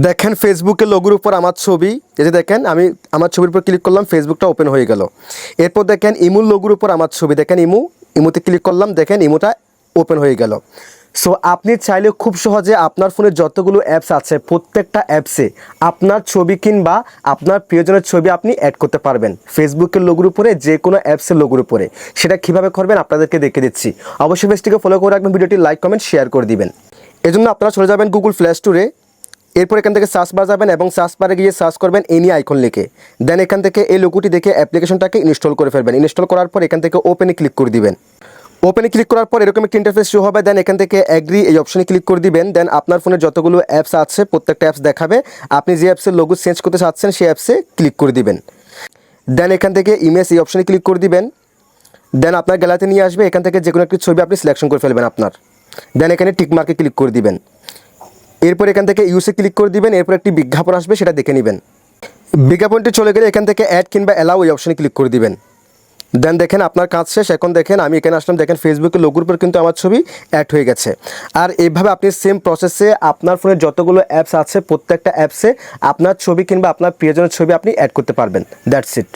দেখেন ফেসবুকের লোগোর উপর আমার ছবি। এই যে দেখেন, আমি আমার ছবির উপর ক্লিক করলাম ফেসবুকটা ওপেন হয়ে গেল। এরপর দেখেন ইমুর লোগোর উপর আমার ছবি। দেখেন ইমু, ইমুতে ক্লিক করলাম, দেখেন ইমুটা ওপেন হয়ে গেল। সো আপনি চাইলে খুব সহজে আপনার ফোনে যতগুলো অ্যাপস আছে, প্রত্যেকটা অ্যাপসে আপনার ছবি কিংবা আপনার প্রিয়জনের ছবি আপনি অ্যাড করতে পারবেন। ফেসবুকের লোগোর উপরে যে কোনো অ্যাপসের লোগোর উপরে। সেটা কীভাবে করবেন আপনাদেরকে দেখে দিচ্ছি। অবশ্যই পেজটিকে ফলো করে রাখবেন, ভিডিওটি লাইক কমেন্ট শেয়ার করে দিবেন। এজন্য আপনারা চলে যাবেন গুগল প্লে স্টোরে এরপর এখান থেকে সার্চ বার যাবেন এবং সার্চ বারে গিয়ে সার্চ করবেন এনি আইকন লিখে। দেন এখান থেকে এই লোগোটি দেখে অ্যাপ্লিকেশনটাকে ইনস্টল করে ফেলবেন। ইনস্টল করার পর এখান থেকে ওপেনে ক্লিক করে দিবেন। ওপেনে ক্লিক করার পর এরকম একটা ইন্টারফেস শো হবে দেন এখান থেকে অ্যাগ্রি এই অপশনে ক্লিক করে দিবেন। দেন আপনার ফোনে যতগুলো অ্যাপস আছে, প্রত্যেকটা অ্যাপস দেখাবে। আপনি যে অ্যাপসের লোগো চেঞ্জ করতে চাচ্ছেন, সেই অ্যাপসে ক্লিক করে দিবেন। দেন এখান থেকে ইমেজ এই অপশনে ক্লিক করে দিবেন। দেন আপনার গ্যালারিতে নিয়ে আসবে। এখান থেকে যে কোনো একটি ছবি আপনি সিলেকশন করে ফেলবেন আপনার। দেন এখানে টিকমার্কে ক্লিক করে দিবেন। এরপর এখান থেকে ইউসে ক্লিক করে দিবেন, এরপর একটি বিজ্ঞাপন আসবে, সেটা দেখে নেবেন। বিজ্ঞাপনটি চলে গেলে এখান থেকে অ্যাড কিংবা অ্যালাউ এই অপশনে ক্লিক করে দিবেন। দেন দেখেন আপনার কাজ শেষ, এখন দেখেন আমি এখানে আসলাম, দেখেন ফেসবুকের লোগোর উপর কিন্তু আমার ছবি অ্যাড হয়ে গেছে। আর এইভাবে আপনি সেম প্রসেসে আপনার ফোনে যতগুলো অ্যাপস আছে, প্রত্যেকটা অ্যাপসে আপনার ছবি কিংবা আপনার প্রিয়জনের ছবি আপনি অ্যাড করতে পারবেন। That's it